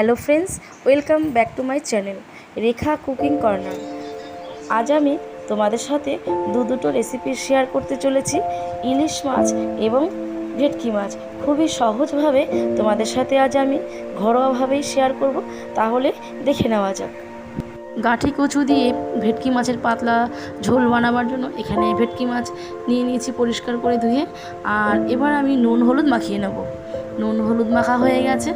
Hello friends, welcome back to my channel, Rekha cooking corner. আজ আমি তোমাদের সাথে দু দুটো রেসিপি শেয়ার করতে চলেছি, ইলিশ মাছ এবং ভেটকি মাছ। খুবই সহজভাবে তোমাদের সাথে আজ আমি ঘরোয়াভাবেই শেয়ার করব, তাহলে দেখে নেওয়া যাক। গাঠি কচু দিয়ে ভেটকি মাছের পাতলা ঝোল বানাবার জন্য এখানে ভেটকি মাছ নিয়ে নিয়েছি পরিষ্কার করে ধুয়ে, আর এবার আমি নুন হলুদ মাখিয়ে নেব। নুন হলুদ মাখা হয়ে গেছে।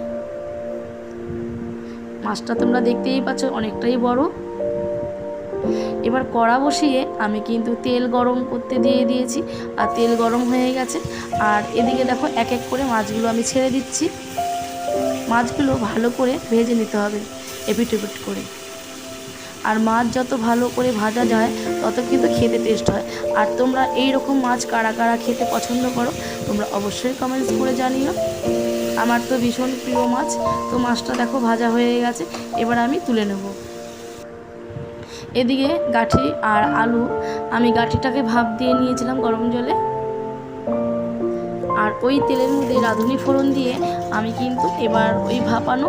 মাছটা তোমরা দেখতেই পাচ্ছ অনেকটাই বড়। এবার কড়া বসিয়ে আমি কিন্তু তেল গরম করতে দিয়ে দিয়েছি, আর তেল গরম হয়ে গেছে। আর এদিকে দেখো এক এক করে মাছগুলো আমি ছেড়ে দিচ্ছি। মাছগুলো ভালো করে ভেজে নিতে হবে এপিট এপিট করে। আর মাছ যত ভালো করে ভাজা যায়, তত কিন্তু খেতে টেস্ট হয়। আর তোমরা এই রকম মাছ কারা কারা খেতে পছন্দ করো, তোমরা অবশ্যই কমেন্টস করে জানিও। আমার তো ভীষণ প্রিয় মাছ, তো মাছটা দেখো ভাজা হয়ে গেছে, এবার আমি তুলে নেব। এদিকে গাঠি আর আলু, আমি গাঠিটাকে ভাপ দিয়ে নিয়েছিলাম গরম জলে। আর ওই তেলের মধ্যে রাঁধুনি ফোড়ন দিয়ে আমি কিন্তু এবার ওই ভাপানো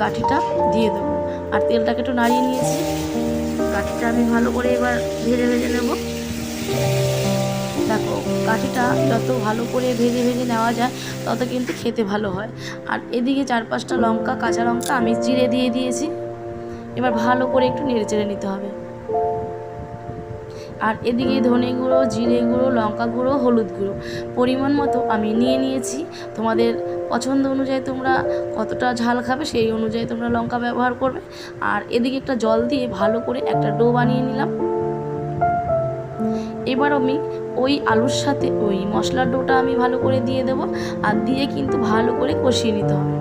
গাঠিটা দিয়ে দেবো। আর তেলটাকে একটু নাড়িয়ে নিয়েছি। গাঠিটা আমি ভালো করে এবার ভেজে ভেজে নেব। দেখো, কাঠিটা যত ভালো করে ভেজে ভেজে নেওয়া যায়, তত কিন্তু খেতে ভালো হয়। আর এদিকে চার পাঁচটা লঙ্কা, কাঁচা লঙ্কা আমি চিড়ে দিয়ে দিয়েছি। এবার ভালো করে একটু নেড়ে চেড়ে নিতে হবে। আর এদিকে ধনে গুঁড়ো, জিরে গুঁড়ো, লঙ্কা গুঁড়ো, হলুদ গুঁড়ো পরিমাণ মতো আমি নিয়ে নিয়েছি। তোমাদের পছন্দ অনুযায়ী তোমরা কতটা ঝাল খাবে সেই অনুযায়ী তোমরা লঙ্কা ব্যবহার করবে। আর এদিকে একটা জল দিয়ে ভালো করে একটা ডো বানিয়ে নিলাম। এবার আমি ওই আলুর সাথে ওই মশলার ডোটা আমি ভালো করে দিয়ে দেবো আর দিয়ে কিন্তু ভালো করে কষিয়ে নিতে হবে।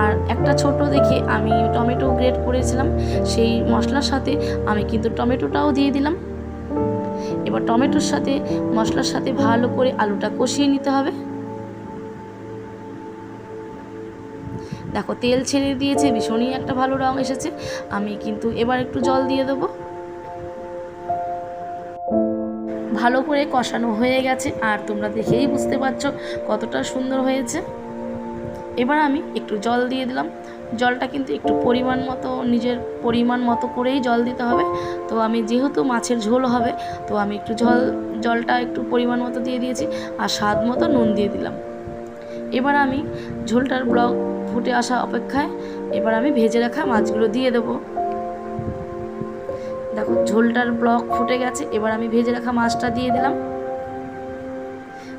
আর একটা ছোট দেখে আমি টমেটো গ্রেট করেছিলাম, সেই মশলার সাথে আমি কিন্তু টমেটোটাও দিয়ে দিলাম। এবার টমেটোর সাথে, মশলার সাথে ভালো করে আলুটা কষিয়ে নিতে হবে। দেখো তেল ছেড়ে দিয়েছে, ভীষণই একটা ভালো রং এসেছে। আমি কিন্তু এবার একটু জল দিয়ে দেবো। ভালো করে কষানো হয়ে গেছে, আর তোমরা দেখেই বুঝতে পারছ কতটা সুন্দর হয়েছে। এবার আমি একটু জল দিয়ে দিলাম। জলটা কিন্তু একটু পরিমাণ মতো, নিজের পরিমাণ মতো করেই জল দিতে হবে। তো আমি যেহেতু মাছের ঝোল হবে, তো আমি একটু জল, জলটা একটু পরিমাণ মতো দিয়ে দিয়েছি, আর স্বাদ মতো নুন দিয়ে দিলাম। এবার আমি ঝোলটার ব্লক ফুটে আসা অপেক্ষায় এবার আমি ভেজে রাখা মাছগুলো দিয়ে দেবো। দেখো, ঝোলটার ব্লক ফুটে গেছে, এবার আমি ভেজে রাখা মাছটা দিয়ে দিলাম।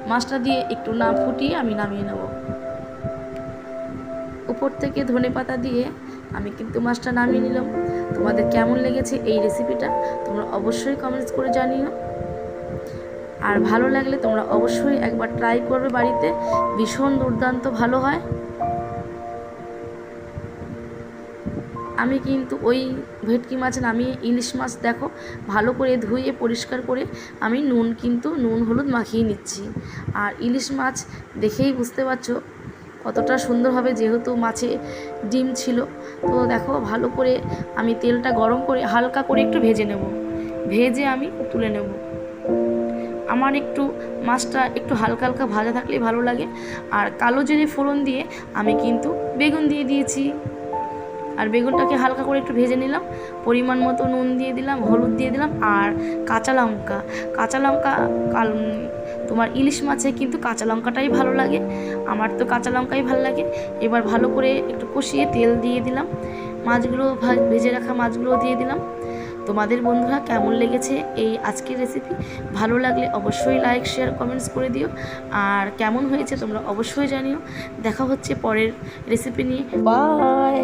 মাছটা দিয়ে একটু না ফুটিয়ে আমি নামিয়ে নেব। উপর থেকে ধনে পাতা দিয়ে আমি কিন্তু মাছটা নামিয়ে নিলাম। তোমাদের কেমন লেগেছে এই রেসিপিটা তোমরা অবশ্যই কমেন্টস করে জানিও। আর ভালো লাগলে তোমরা অবশ্যই একবার ট্রাই করবে বাড়িতে। ভীষণ দুর্দান্ত ভালো হয়। আমি কিন্তু ওই ভেটকি মাছ নামিয়ে ইলিশ মাছ দেখো, ভালো করে ধুয়ে পরিষ্কার করে আমি নুন কিন্তু নুন হলুদ মাখিয়ে নিচ্ছি। আর ইলিশ মাছ দেখেই বুঝতে পারছ কতটা সুন্দরভাবে যেহেতু মাছে ডিম ছিল। তো দেখো ভালো করে আমি তেলটা গরম করে হালকা করে একটু ভেজে নেব। ভেজে আমি তুলে নেব। আমার একটু মাছটা একটু হালকা হালকা ভাজা থাকলেই ভালো লাগে। আর কালো জিরে ফোড়ন দিয়ে আমি কিন্তু বেগুন দিয়ে দিয়েছি। আর বেগুনটাকে হালকা করে একটু ভেজে নিলাম। পরিমাণ মতো নুন দিয়ে দিলাম, হলুদ দিয়ে দিলাম, আর কাঁচা লঙ্কা। কাঁচা লঙ্কা কাল, তোমার ইলিশ মাছে কিন্তু কাঁচা লঙ্কাটাই ভালো লাগে। আমার তো কাঁচা লঙ্কাই ভালো লাগে। এবার ভালো করে একটু কষিয়ে তেল দিয়ে দিলাম। মাছগুলো ভেজে রাখা মাছগুলো দিয়ে দিলাম। তোমাদের বন্ধুরা কেমন লেগেছে এই আজকের রেসিপি ভালো লাগলে অবশ্যই লাইক শেয়ার কমেন্টস করে দিও। আর কেমন হয়েছে তোমরা অবশ্যই জানিও। দেখা হচ্ছে পরের রেসিপি নিয়ে। বাই